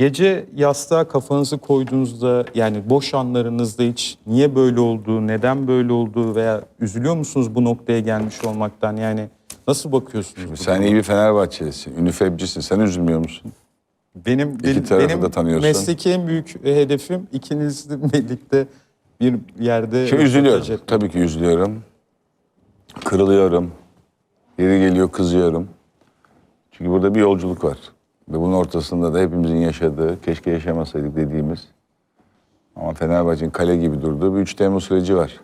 Gece yastığa kafanızı koyduğunuzda yani boş anlarınızda hiç niye böyle olduğu, neden böyle olduğu veya üzülüyor musunuz bu noktaya gelmiş olmaktan? Yani nasıl bakıyorsunuz? bu Sen iyi bir Fenerbahçelisin, ünifebcisin. Sen üzülmüyor musun? Benim benim, tarafı benim da tanıyorsun. mesleki en büyük hedefim ikinizle birlikte bir yerde Şimdi üzülüyorum. etmek. Tabii ki üzülüyorum. Kırılıyorum. Yeri geliyor kızıyorum. Çünkü burada bir yolculuk var. Ve bunun ortasında da hepimizin yaşadığı, keşke yaşamasaydık dediğimiz ama Fenerbahçe'nin kale gibi durduğu bir 3 Temmuz süreci var.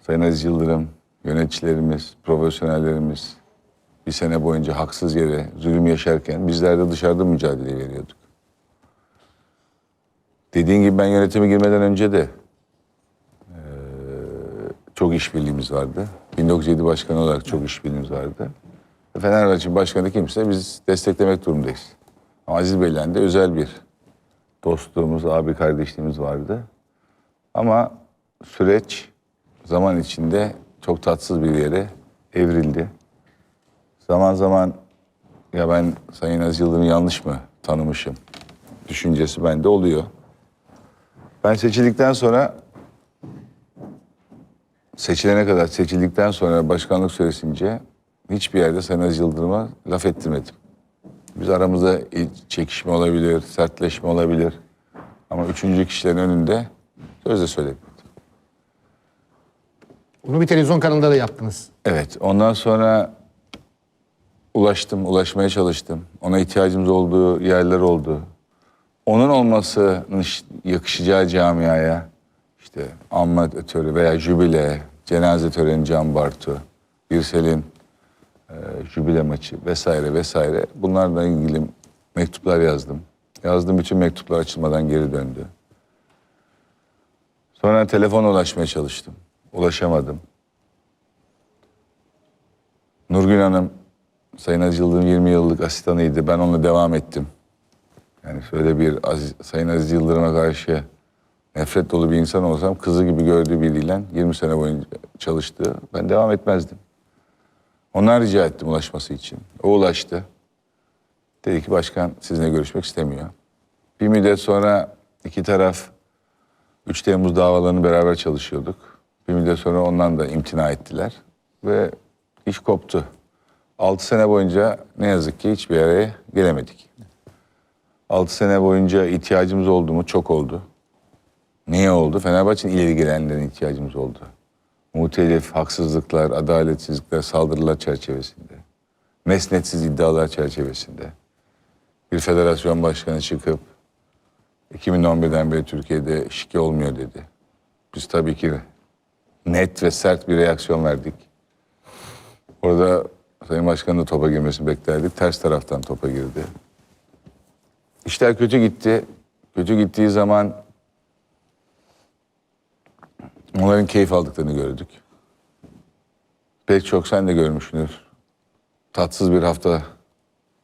Sayın Aziz Yıldırım, yöneticilerimiz, profesyonellerimiz bir sene boyunca haksız yere zulüm yaşarken bizler de dışarıda mücadele veriyorduk. Dediğin gibi ben yönetime girmeden önce de çok işbirliğimiz vardı. 1907 başkanı olarak çok işbirliğimiz vardı. Fenerbahçe başkanı kimse biz desteklemek durumundayız. Ama Aziz Bey'le de özel bir dostluğumuz, abi kardeşliğimiz vardı. Ama süreç zaman içinde çok tatsız bir yere evrildi. Zaman zaman ya ben Sayın Aziz Yıldırım'ı yanlış mı tanımışım düşüncesi bende oluyor. Ben seçildikten sonra seçilene kadar seçildikten sonra başkanlık süresince hiçbir yerde Sayın Yıldırım'a laf ettirmedim. Biz aramızda çekişme olabilir, sertleşme olabilir. Ama üçüncü kişilerin önünde söz de söyledim. Bunu bir televizyon kanalında da yaptınız. Evet, ondan sonra ulaştım, ulaşmaya çalıştım. Ona ihtiyacımız olduğu yerler oldu. Onun olmasının yakışacağı camiaya, işte anma töreni veya jübile, cenaze töreni Can Bartu, Birsel'in e, jübile maçı vesaire vesaire. Bunlarla ilgili mektuplar yazdım. Yazdım bütün mektuplar açılmadan geri döndü. Sonra telefona ulaşmaya çalıştım. Ulaşamadım. Nurgül Hanım, Sayın Aziz Yıldırım 20 yıllık asistanıydı. Ben onunla devam ettim. Yani şöyle bir Aziz, Sayın Aziz Yıldırım'a karşı nefret dolu bir insan olsam kızı gibi gördüğü biriyle 20 sene boyunca çalıştı. Ben devam etmezdim. Ondan rica ettim ulaşması için. O ulaştı. Dedi ki başkan sizinle görüşmek istemiyor. Bir müddet sonra iki taraf 3 Temmuz davalarını beraber çalışıyorduk. Bir müddet sonra ondan da imtina ettiler. Ve iş koptu. 6 sene boyunca ne yazık ki hiçbir araya gelemedik. 6 sene boyunca ihtiyacımız oldu mu? Çok oldu. Niye oldu? Fenerbahçe'nin ileri gelenlerin ihtiyacımız oldu. Muhtelif haksızlıklar, adaletsizlikler, saldırılar çerçevesinde. Mesnetsiz iddialar çerçevesinde. Bir federasyon başkanı çıkıp 2011'den beri Türkiye'de şike olmuyor dedi. Biz tabii ki net ve sert bir reaksiyon verdik. Orada Sayın Başkan'ın da topa girmesini beklerdik. Ters taraftan topa girdi. İşler kötü gitti. Kötü gittiği zaman onların keyif aldıklarını gördük. Pek çok sen de görmüşsündür. Tatsız bir hafta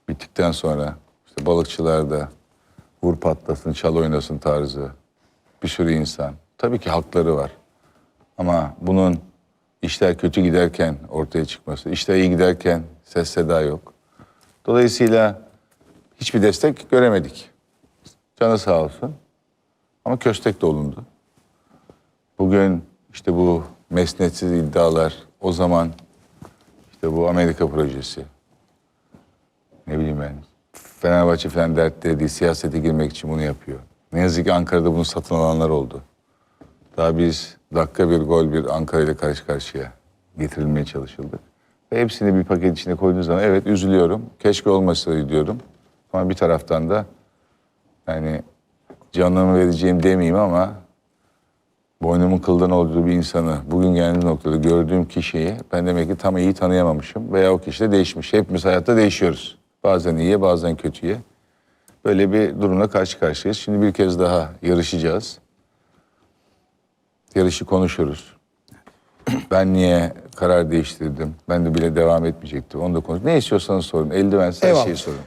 bittikten sonra işte balıkçılarda vur patlasın, çal oynasın tarzı bir sürü insan. Tabii ki hakları var. Ama bunun işler kötü giderken ortaya çıkması, işler iyi giderken ses seda yok. Dolayısıyla hiçbir destek göremedik. Canı sağ olsun. Ama köstek de olundu. Bugün işte bu mesnetsiz iddialar, o zaman işte bu Amerika projesi, ne bileyim ben, Fenerbahçe falan dertleri değil, siyasete girmek için bunu yapıyor. Ne yazık ki Ankara'da bunu satın alanlar oldu. Daha biz dakika bir gol bir Ankara ile karşı karşıya getirilmeye çalışıldı. Ve hepsini bir paket içine koyduğun zaman evet üzülüyorum. Keşke olmasaydı diyorum. Ama bir taraftan da yani canımı vereceğim demeyeyim ama boynumun kıldan olduğu bir insanı bugün geldiğim noktada gördüğüm kişiyi ben demek ki tam iyi tanıyamamışım veya o kişi de değişmiş. Hepimiz hayatta değişiyoruz. Bazen iyiye bazen kötüye. Böyle bir durumla karşı karşıyayız. Şimdi bir kez daha yarışacağız. Yarışı konuşuruz. Ben niye karar değiştirdim? Ben de bile devam etmeyecektim. Onu da konuş. Ne istiyorsanız sorun. Eldivense her Eyvallah. şeyi sorun.